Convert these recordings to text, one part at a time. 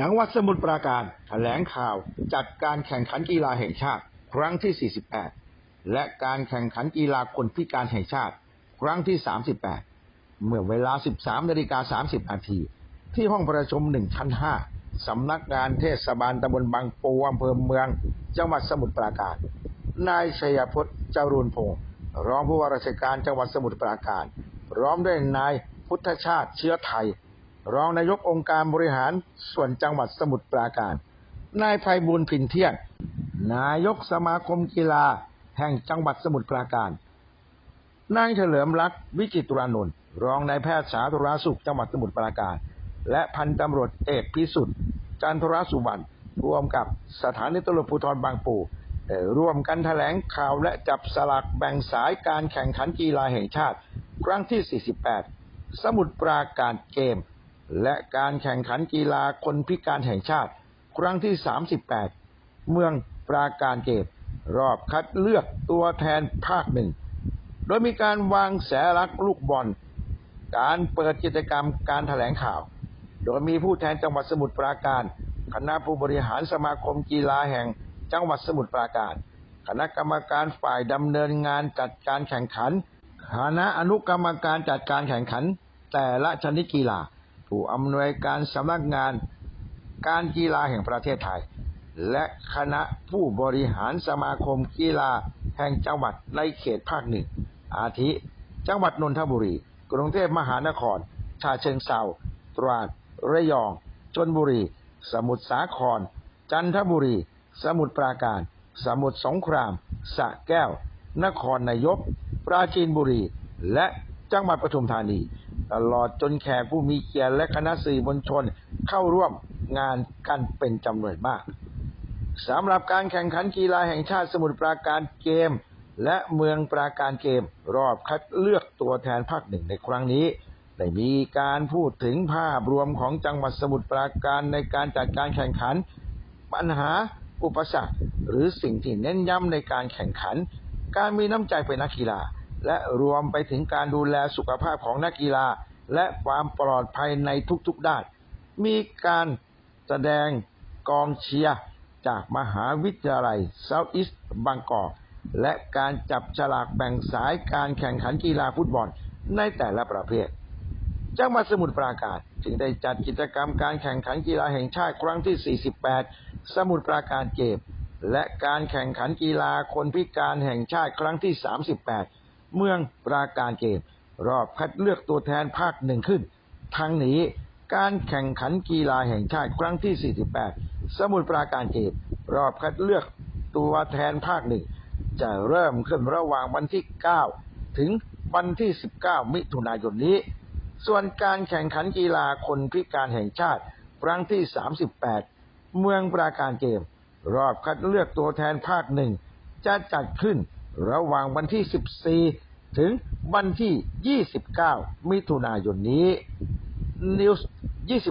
จังหวัดสมุทรปราการแถลงข่าวจัดการแข่งขันกีฬาแห่งชาติครั้งที่ 48 และการแข่งขันกีฬาคนพิการแห่งชาติ ครั้งที่ 38 เมื่อเวลา 13นาฬิกา30นาทีที่ห้องประชุม1ชั้น5สำนักงานเทศบาลตำบลบางปูอำเภอเมือง จังหวัดสมุทรปราการ นายชัยพจน์เจรูนพงศ์รองผู้ว่าราชการจังหวัดสมุทรปราการพร้อมด้วยนายพุทธชาติเชื้อไทย รองนายกองค์การบริหารส่วนจังหวัดสมุทรปราการ นายไพบูลย์พินเที่ยง นายกสมาคมกีฬาแห่งจังหวัดสมุทรปราการ นายเฉลิมรักษ์วิจิตรานนท์รองนายแพทย์สาธารณสุขจังหวัดสมุทรปราการ และพันตำรวจเอกพิสุทธิ์จันทรสุวรรณรวมกับสถานีตำรวจภูธรบางปูร่วมกันแถลงข่าวและจับสลากแบ่งสายการแข่งขันกีฬาแห่งชาติ ครั้งที่ 48 สมุทรปราการเกม และการแข่งขันกีฬาคนพิการแห่งชาติ ครั้งที่ 38 เมืองปราการเกมรอบคัดเลือกตัวแทนภาคหนึ่ง โดยมีการวางแสลักลูกบอล การเปิดกิจกรรมการแถลงข่าว โดยมีผู้แทนจังหวัดสมุทรปราการ คณะผู้บริหารสมาคมกีฬาแห่งจังหวัดสมุทรปราการ คณะกรรมการฝ่ายดำเนินงานจัดการแข่งขันคณะอนุกรรมการจัดการแข่งขัน แต่ละชนิดกีฬา ผู้อำนวยการสำนักงานการกีฬาแห่งประเทศไทย และคณะผู้บริหารสมาคมกีฬาแห่งจังหวัดในเขตภาคหนึ่ง อาทิ จังหวัดนนทบุรี กรุงเทพมหานคร ชาเชิงเซาตราด ระยองชนบุรี สมุทรสาคร จันทบุรี สมุทรปราการ สมุทรสงครามสระแก้ว นครนายก ปราจีนบุรี และจังหวัดปทุมธานี ตลอดจนแขกผู้มีเกียรติและคณะสื่อมวลชนเข้าร่วมงานกันเป็นจำนวนมากสำหรับการแข่งขันกีฬาแห่งชาติสมุทรปราการเกม และเมืองปราการเกม รอบคัดเลือกตัวแทนภาคหนึ่งในครั้งนี้ได้มีการพูดถึงภาพรวมของจังหวัดสมุทรปราการในการจัดการแข่งขัน ปัญหาอุปสรรค หรือสิ่งที่เน้นย้ำในการแข่งขัน การมีน้ำใจเป็นนักกีฬา และรวมไปถึงการดูแลสุขภาพของนักกีฬา และความปลอดภัยในทุกๆด้าน มีการแสดงกองเชียร์จากมหาวิทยาลัยเซาท์อีสต์บางกอกและการจับฉลากแบ่งสายการแข่งขันกีฬาฟุตบอลในแต่ละประเภท จังหวัดสมุทรปราการจึงได้จัดกิจกรรมการแข่งขันกีฬาแห่งชาติครั้งที่ 48 สมุทรปราการเกมและการแข่งขันกีฬาคนพิการแห่งชาติครั้งที่ 38 เมืองปราการเกม รอบคัดเลือกตัวแทนภาคหนึ่งขึ้น ทั้งนี้การแข่งขันกีฬาแห่งชาติครั้งที่ 48 สมุทรปราการเกม รอบคัดเลือกตัวแทนภาคหนึ่งจะเริ่มขึ้นระหว่างวันที่ 9 ถึงวันที่ 19 มิถุนายนนี้ ส่วนการแข่งขันกีฬาคนพิการแห่งชาติ ครั้งที่ 38 เมืองปราการเกม รอบคัดเลือกตัวแทนภาคหนึ่งจะจัดขึ้น ระหว่างวันที่ 14 ถึงวันที่ 29 มิถุนายนนี้ นิวส์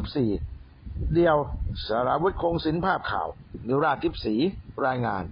24 เดียวสารวุฒิคงสินภาพข่าว นิวราทิพสีรายงาน